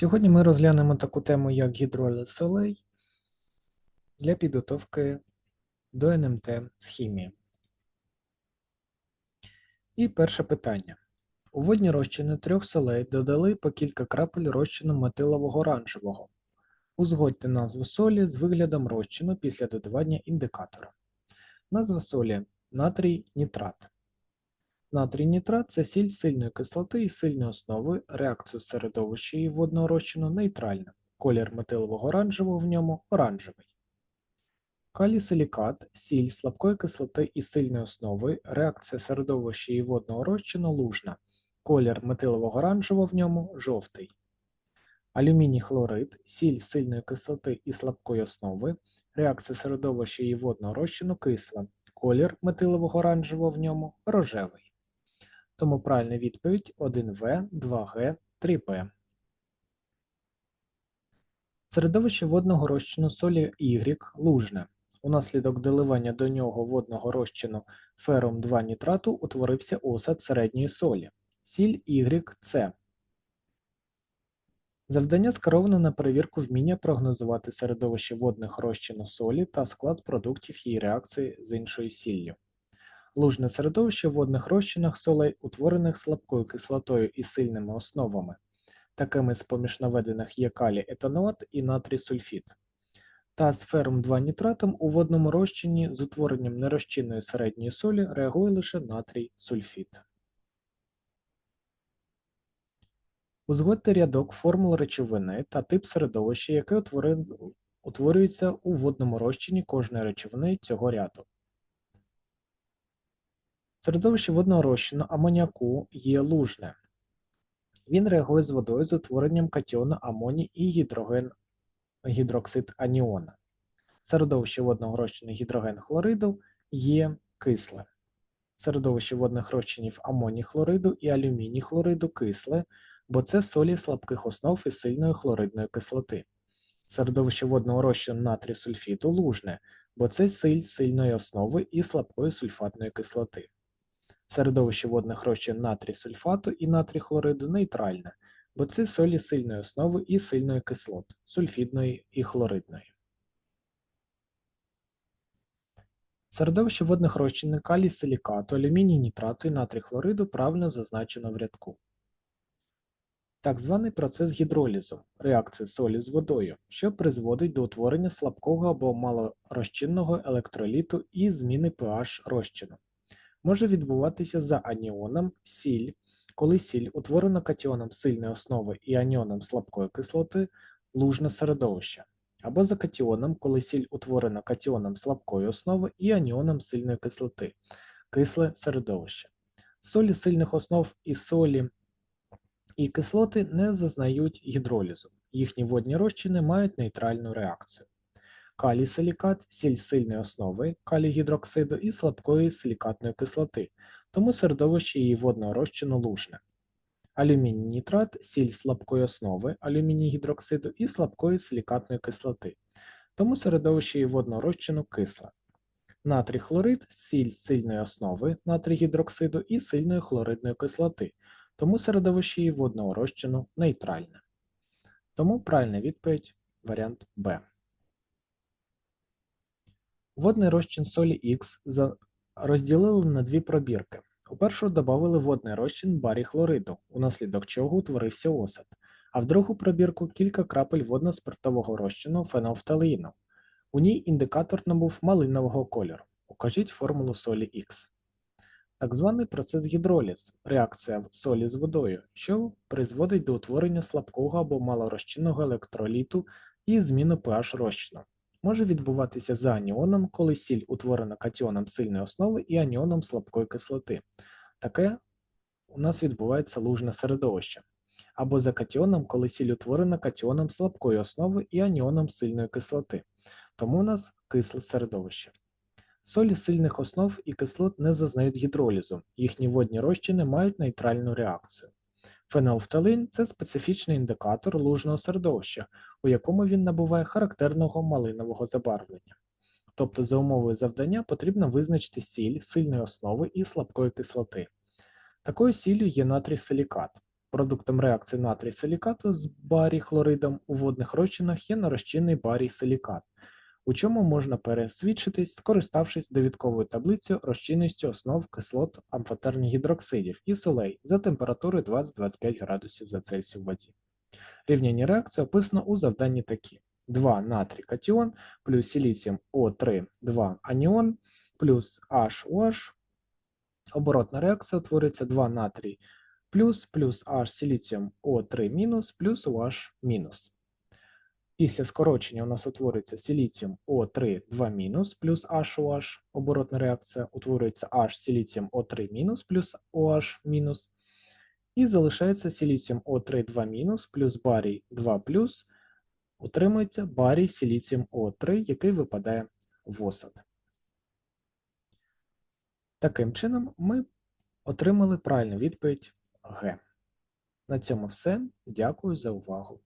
Сьогодні ми розглянемо таку тему, як гідроліз солей для підготовки до НМТ з хімії. І перше питання. У водні розчини трьох солей додали по кілька крапель розчину метилового оранжевого. Узгодьте назву солі з виглядом розчину після додавання індикатора. Назва солі натрій нітрат. Натрій нітрат це сіль сильної кислоти і сильної основи, реакцію середовища і водного розчину нейтральна. Колір метилового оранжевого в ньому оранжевий. Калій силікат, сіль слабкої кислоти і сильної основи, реакція середовища і водного розчину лужна. Колір метилового оранжевого в ньому жовтий. Алюміній хлорид, сіль сильної кислоти і слабкої основи, реакція середовища і водного розчину кисла. Колір метилового оранжевого в ньому рожевий. Тому правильна відповідь 1В, 2Г, 3Б. Середовище водного розчину солі Y лужне. Унаслідок доливання до нього водного розчину фером 2 нітрату утворився осад середньої солі. Сіль YC. Завдання скероване на перевірку вміння прогнозувати середовище водних розчину солі та склад продуктів її реакції з іншою сіллю. Лужне середовище в водних розчинах солей, утворених слабкою кислотою і сильними основами, такими з поміж наведених є калій етануат і натрій сульфід, та з фером 2 нітратом у водному розчині з утворенням нерозчинної середньої солі реагує лише натрій сульфід. Узгодьте рядок формул речовини та тип середовища, яке утворюється у водному розчині кожної речовини цього ряду. Середовище водного розчину амоніаку є лужне. Він реагує з водою з утворенням катіону амоній і гідроген гідроксид аніона. Середовище водного розчину гідроген хлориду є кисле. Середовище водних розчинів амоній хлориду і алюміній хлориду кисле, бо це солі слабких основ і сильної хлоридної кислоти. Середовище водного розчину натрій сульфіту лужне, бо це силь сильної основи і слабкої сульфатної кислоти. Середовище водних розчин натрій сульфату і натрій хлориду нейтральне, бо це солі сильної основи і сильної кислот, сульфідної і хлоридної. Середовище водних розчин калій силікату, алюміній нітрату і натрій хлориду правильно зазначено в рядку. Так званий процес гідролізу реакція солі з водою, що призводить до утворення слабкого або малорозчинного електроліту і зміни pH розчину може відбуватися за аніоном сіль, коли сіль утворена катіоном сильної основи і аніоном слабкої кислоти лужне середовище, або за катіоном, коли сіль утворена катіоном слабкої основи і аніоном сильної кислоти, кисле середовище. Солі сильних основ і солі і кислоти не зазнають гідролізу, їхні водні розчини мають нейтральну реакцію калій силікат, сіль сильної основи калій гідроксиду і слабкої силікатної кислоти, тому середовище її водного розчину лужне. Алюміній нітрат, сіль слабкої основи алюміній гідроксиду і слабкої силікатної кислоти, тому середовище її водного розчину кисле. Натрій хлорид, сіль сильної основи натрій гідроксиду і сильної хлоридної кислоти, тому середовище її водного розчину нейтральне. Тому правильна відповідь варіант Б. Водний розчин солі Х розділили на дві пробірки. У першу додали водний розчин барій хлориду, унаслідок чого утворився осад, а в другу пробірку кілька крапель водно-спиртового розчину фенофталеїну. У ній індикатор набув малинового кольору. Укажіть формулу солі Х. Так званий процес гідроліз реакція солі з водою, що призводить до утворення слабкого або малорозчинного електроліту і зміни pH розчину може відбуватися за аніоном, коли сіль утворена катіоном сильної основи і аніоном слабкої кислоти. Таке у нас відбувається лужне середовище. Або за катіоном, коли сіль утворена катіоном слабкої основи і аніоном сильної кислоти. Тому у нас кисле середовище. Солі сильних основ і кислот не зазнають гідролізу, їхні водні розчини мають нейтральну реакцію. Фенолфталин це специфічний індикатор лужного середовища, у якому він набуває характерного малинового забарвлення. Тобто, за умовою завдання потрібно визначити сіль сильної основи і слабкої кислоти. Такою сіллю є натрій силікат. Продуктом реакції натрій силікату з барій хлоридом у водних розчинах є нерозчинний барій силікат, у чому можна пересвідчитись, скориставшись довідковою таблицею розчинністю основ кислот амфотерних гідроксидів і солей за температури 20-25 градусів за Цельсію в воді. Рівняння реакції описано у завданні такі. 2 натрій катіон плюс силіціум О3, 2 аніон плюс HOH. Оборотна реакція утворюється 2 натрій плюс плюс H силіціум О3 мінус плюс OH мінус. Після скорочення у нас утворюється силіціум О3 2 мінус плюс HOH. Оборотна реакція утворюється H силіціум О3 мінус плюс OH. І залишається силіціум О3 2 мінус плюс барій 2 плюс. Утримується барій силіціум О3, який випадає в осад. Таким чином, ми отримали правильну відповідь Г. На цьому все. Дякую за увагу.